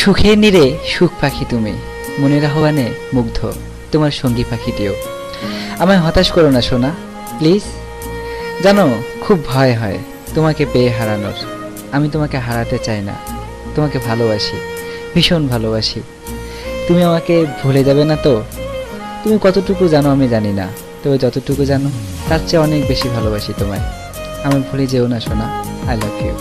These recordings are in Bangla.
সুখে নিরে সুখ পাখি তুমি। মনের আহ্বানে মুগ্ধ তোমার সঙ্গী পাখিটিও। আমায় হতাশ করো না, সোনা। প্লিজ। জানো, খুব ভয় হয় তোমাকে পেয়ে হারানোর। আমি তোমাকে হারাতে চাই না। তোমাকে ভালোবাসি, ভীষণ ভালোবাসি। তুমি আমাকে ভুলে যাবে না তো? তুমি কতটুকু জানো আমি জানি না। তবে যতটুকু জানো, তার চেয়ে অনেক বেশি ভালোবাসি তোমায়। আমি ভুলে যেও না, সোনা। I love you.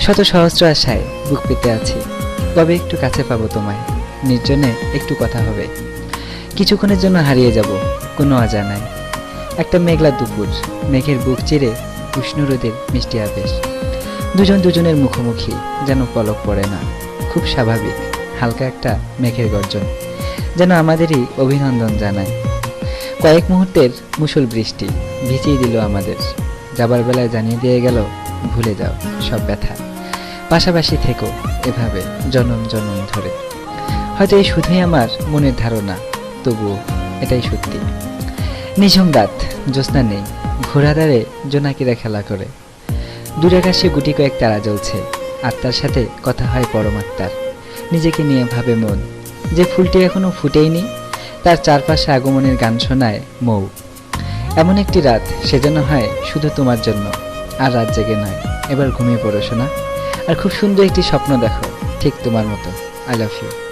শত সহস্র আশায় বুক পেতে আছি। তবে একটু কাছে পাবো তোমায়। নির্জনে একটু কথা হবে। কিছুক্ষণের জন্য হারিয়ে যাব, কোনো অজানায়। একটা মেঘলা দুপুর, মেঘের বুক চিরে উষ্ণ রোদের মিষ্টি আবেশ। দুজন দুজনের মুখোমুখি যেন পলক পড়ে না। খুব স্বাভাবিক, হালকা একটা মেঘের গর্জন, যেন আমাদেরই অভিনন্দন জানায়। কয়েক মুহূর্তের মুষল বৃষ্টি ভিজিয়ে দিল আমাদের। যাবার বেলায় জানিয়ে দিয়ে গেল, ভুলে যাও, সব ব্যথা। পাশাপাশি থেকো এভাবে জনম জনম ধরে। হয়তো এই শুধুই আমার মনের ধারণা, তবুও এটাই সত্যি। নিঝুম রাত, জ্যোৎস্না নেই ঘোড়াদারে জোনাকিরা খেলা করে। দূর আকাশে গুটি কয়েক তারা জ্বলছে, আত্মার সাথে কথা হয় পরমাত্মার নিজেকে নিয়ে ভাবে মন, যে ফুলটি এখনও ফুটেইনি, তার চারপাশে আগমনের গান শোনায় মৌ। এমন একটি রাত সেজন্য হয় শুধু তোমার জন্য, আর রাত জেগে নয়, এবার ঘুমিয়ে পড়ো শোনা আর খুব সুন্দর একটি স্বপ্ন দেখো ঠিক তোমার মতো। I love you